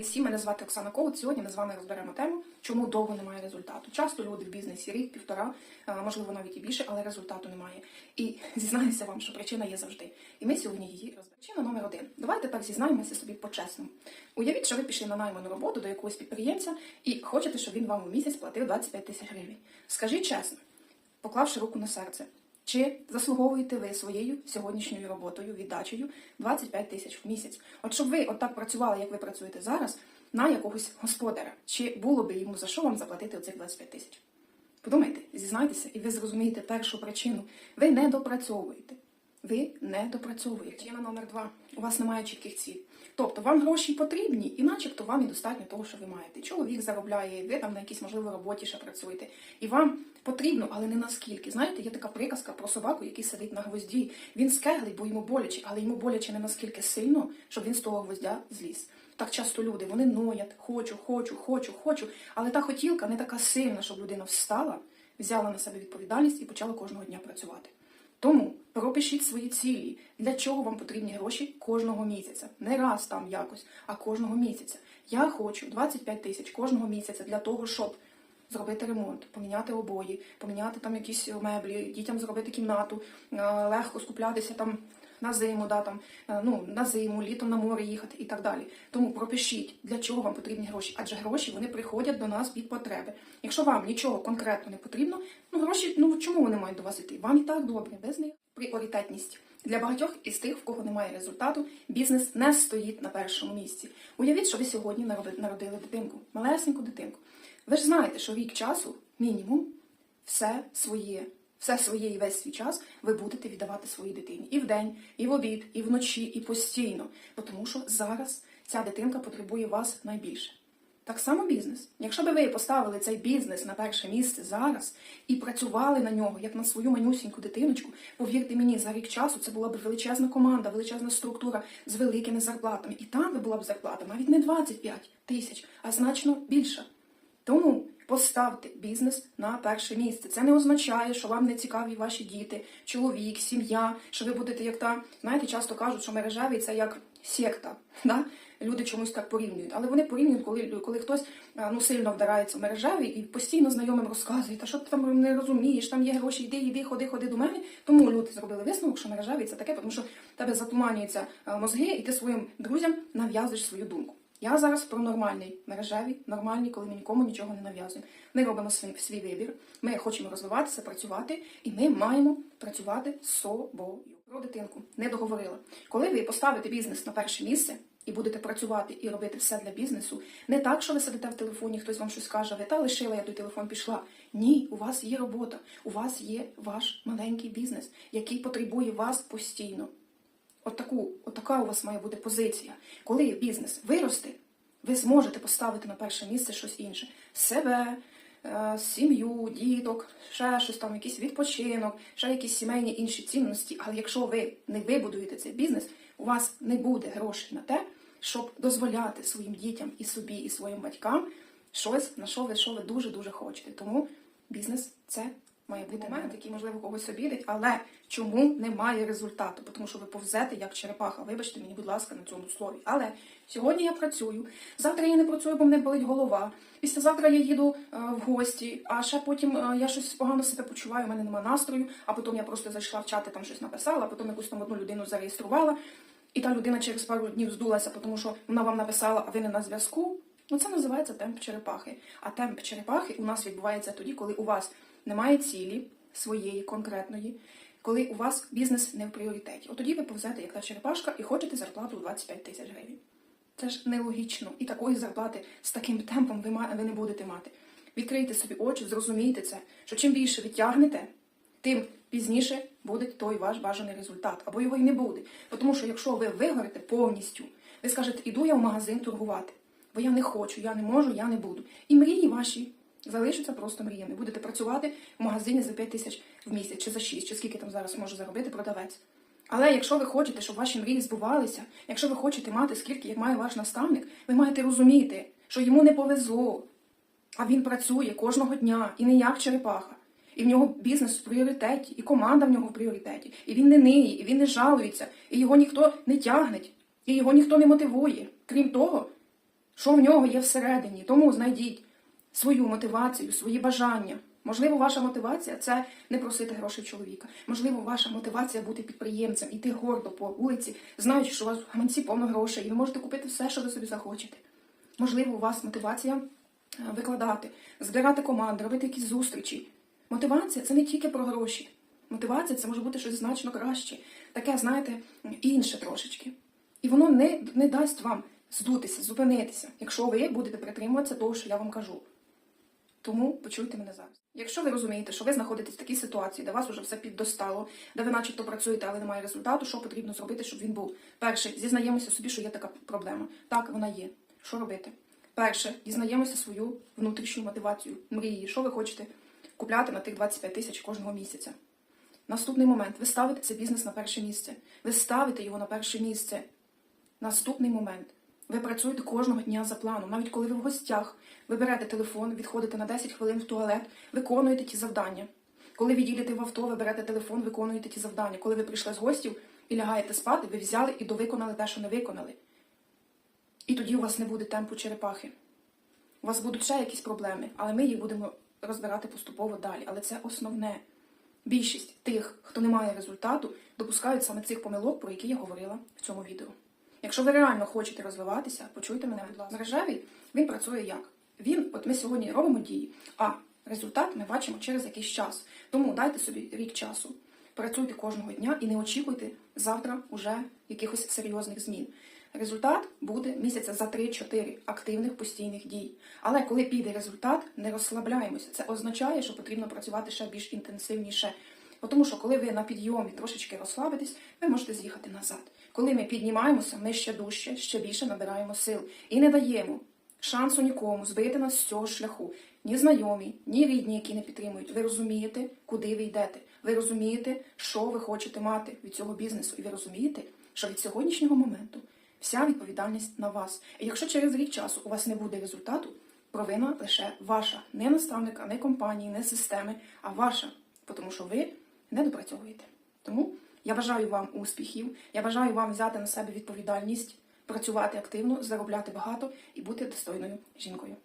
Привіт всім, мене звати Оксана Ковут. Сьогодні ми з вами розберемо тему, чому довго немає результату. Часто люди в бізнесі рік, півтора, можливо навіть і більше, але результату немає. І зізнаюся вам, що причина є завжди. І ми сьогодні її розберемо. Причина номер один. Давайте так зізнаємося собі по-чесному. Уявіть, що ви пішли на найману роботу до якогось підприємця і хочете, щоб він вам у місяць платив 25 тисяч гривень. Скажіть чесно, поклавши руку на серце. Чи заслуговуєте ви своєю сьогоднішньою роботою, віддачею 25 тисяч в місяць? От щоб ви отак працювали, як ви працюєте зараз, на якогось господаря, чи було би йому за що вам заплатити оцих 25 тисяч? Подумайте, зізнайтеся, і ви зрозумієте першу причину. Ви не допрацьовуєте. Ви не допрацьовуєте. Причина номер два. У вас немає чітких цілей. Тобто вам гроші потрібні, і начебто вам і достатньо того, що ви маєте. Чоловік заробляє, ви там на якійсь можливо роботі ще працюєте. І вам потрібно, але не наскільки. Знаєте, є така приказка про собаку, який сидить на гвозді. Він скеглить, бо йому боляче, але йому боляче не наскільки сильно, щоб він з того гвоздя зліз. Так часто люди вони ноять, хочу, хочу, хочу, хочу. Але та хотілка не така сильна, щоб людина встала, взяла на себе відповідальність і почала кожного дня працювати. Тому пропишіть свої цілі, для чого вам потрібні гроші кожного місяця. Не раз там якось, а кожного місяця. Я хочу 25 тисяч кожного місяця для того, щоб зробити ремонт, поміняти обої, поміняти там якісь меблі, дітям зробити кімнату, е, легко скуплятися там на зиму, да, там, е, ну, на зиму, літом на море їхати і так далі. Тому пропишіть, для чого вам потрібні гроші, адже гроші вони приходять до нас від потреби. Якщо вам нічого конкретно не потрібно, ну гроші, чому вони мають до вас йти? Вам і так добре, без них пріоритетність. Для багатьох із тих, в кого немає результату, бізнес не стоїть на першому місці. Уявіть, що ви сьогодні народи- народили дитинку, малесеньку дитинку. Ви ж знаєте, що рік часу, мінімум, все своє, все своє і весь свій час ви будете віддавати своїй дитині і вдень, і в обід, і вночі, і постійно. Тому що зараз ця дитинка потребує вас найбільше. Так само бізнес. Якщо би ви поставили цей бізнес на перше місце зараз і працювали на нього, як на свою манюсіньку дитиночку, повірте мені, за рік часу це була б величезна команда, величезна структура з великими зарплатами. І там би була б зарплата навіть не 25 тисяч, а значно більша. Тому поставте бізнес на перше місце. Це не означає, що вам не цікаві ваші діти, чоловік, сім'я, що ви будете як та, знаєте, часто кажуть, що мережевий це як секта. Да? Люди чомусь так порівнюють. Але вони порівнюють, коли, коли хтось ну, сильно вдарається в мережевий і постійно знайомим розказує, та що ти там не розумієш, там є гроші, йди, йди, ходи, ходи до мене. Тому люди зробили висновок, що мережевий це таке, тому що в тебе затуманюються мозги, і ти своїм друзям нав'язуєш свою думку. Я зараз про нормальний мережеві, нормальні, коли ми нікому нічого не нав'язуємо. Ми робимо свій, свій вибір, ми хочемо розвиватися, працювати, і ми маємо працювати з собою. Про дитинку не договорила. Коли ви поставите бізнес на перше місце і будете працювати і робити все для бізнесу, не так, що ви сидите в телефоні, хтось вам щось каже, ви та лишила, я той телефон пішла. Ні, у вас є робота, у вас є ваш маленький бізнес, який потребує вас постійно. Отаку, отака у вас має бути позиція. Коли бізнес виросте, ви зможете поставити на перше місце щось інше. Себе, е, сім'ю, діток, ще щось там, якийсь відпочинок, ще якісь сімейні інші цінності. Але якщо ви не вибудуєте цей бізнес, у вас не буде грошей на те, щоб дозволяти своїм дітям і собі, і своїм батькам щось, на що ви, що ви дуже-дуже хочете. Тому бізнес це має бути момент, який, можливо, когось обідить, але чому немає результату? Тому що ви повзете як черепаха. Вибачте мені, будь ласка, на цьому слові. Але сьогодні я працюю, завтра я не працюю, бо мене болить голова. Післязавтра я їду е, в гості, а ще потім е, я щось погано себе почуваю, у мене немає настрою, а потім я просто зайшла в чати, там щось написала, а потім якусь там одну людину зареєструвала. І та людина через пару днів здулася, тому що вона вам написала, а ви не на зв'язку. Ну, це називається темп черепахи. А темп черепахи у нас відбувається тоді, коли у вас немає цілі своєї конкретної, коли у вас бізнес не в пріоритеті. От тоді ви повзете, як та черепашка, і хочете зарплату 25 тисяч гривень. Це ж нелогічно. І такої зарплати з таким темпом ви, не будете мати. Відкрийте собі очі, зрозумійте це, що чим більше ви тим пізніше буде той ваш бажаний результат, або його й не буде. Тому що якщо ви вигорите повністю, ви скажете, іду я в магазин торгувати, бо я не хочу, я не можу, я не буду. І мрії ваші залишаться просто мріями. Будете працювати в магазині за 5 тисяч в місяць, чи за 6, чи скільки там зараз може заробити продавець. Але якщо ви хочете, щоб ваші мрії збувалися, якщо ви хочете мати скільки, як має ваш наставник, ви маєте розуміти, що йому не повезло, а він працює кожного дня і не як черепаха. І в нього бізнес в пріоритеті, і команда в нього в пріоритеті. І він не ниє, і він не жалується, і його ніхто не тягне, і його ніхто не мотивує. Крім того, що в нього є всередині. Тому знайдіть свою мотивацію, свої бажання. Можливо, ваша мотивація це не просити грошей чоловіка. Можливо, ваша мотивація бути підприємцем, іти гордо по вулиці, знаючи, що у вас в гаманці повно грошей, і ви можете купити все, що ви собі захочете. Можливо, у вас мотивація е, викладати, збирати команди, робити якісь зустрічі. Мотивація це не тільки про гроші. Мотивація це може бути щось значно краще, таке, знаєте, інше трошечки. І воно не, не дасть вам здутися, зупинитися, якщо ви будете притримуватися того, що я вам кажу. Тому почуйте мене зараз. Якщо ви розумієте, що ви знаходитесь в такій ситуації, де вас вже все піддостало, де ви начебто працюєте, але немає результату, що потрібно зробити, щоб він був? Перше, зізнаємося собі, що є така проблема. Так, вона є. Що робити? Перше, дізнаємося свою внутрішню мотивацію, мрії, що ви хочете купляти на тих 25 тисяч кожного місяця. Наступний момент. Ви ставите цей бізнес на перше місце. Ви ставите його на перше місце. Наступний момент. Ви працюєте кожного дня за планом. Навіть коли ви в гостях, ви берете телефон, відходите на 10 хвилин в туалет, виконуєте ті завдання. Коли ви їдете в авто, ви берете телефон, виконуєте ті завдання. Коли ви прийшли з гостів і лягаєте спати, ви взяли і довиконали те, що не виконали. І тоді у вас не буде темпу черепахи. У вас будуть ще якісь проблеми, але ми їх будемо розбирати поступово далі. Але це основне. Більшість тих, хто не має результату, допускають саме цих помилок, про які я говорила в цьому відео. Якщо ви реально хочете розвиватися, почуйте мене, будь ласка. Мережевий він працює як? Він, от ми сьогодні робимо дії, а результат ми бачимо через якийсь час. Тому дайте собі рік часу. Працюйте кожного дня і не очікуйте завтра уже якихось серйозних змін. Результат буде місяця за 3-4 активних постійних дій. Але коли піде результат, не розслабляємося. Це означає, що потрібно працювати ще більш інтенсивніше. Тому що коли ви на підйомі трошечки розслабитесь, ви можете з'їхати назад. Коли ми піднімаємося, ми ще дужче, ще більше набираємо сил і не даємо шансу нікому збити нас з цього шляху. Ні знайомі, ні рідні, які не підтримують. Ви розумієте, куди ви йдете. Ви розумієте, що ви хочете мати від цього бізнесу. І ви розумієте, що від сьогоднішнього моменту вся відповідальність на вас. І якщо через рік часу у вас не буде результату, провина лише ваша, не наставника, не компанії, не системи, а ваша, тому що ви не допрацьовуєте. Тому я бажаю вам успіхів, я бажаю вам взяти на себе відповідальність, працювати активно, заробляти багато і бути достойною жінкою.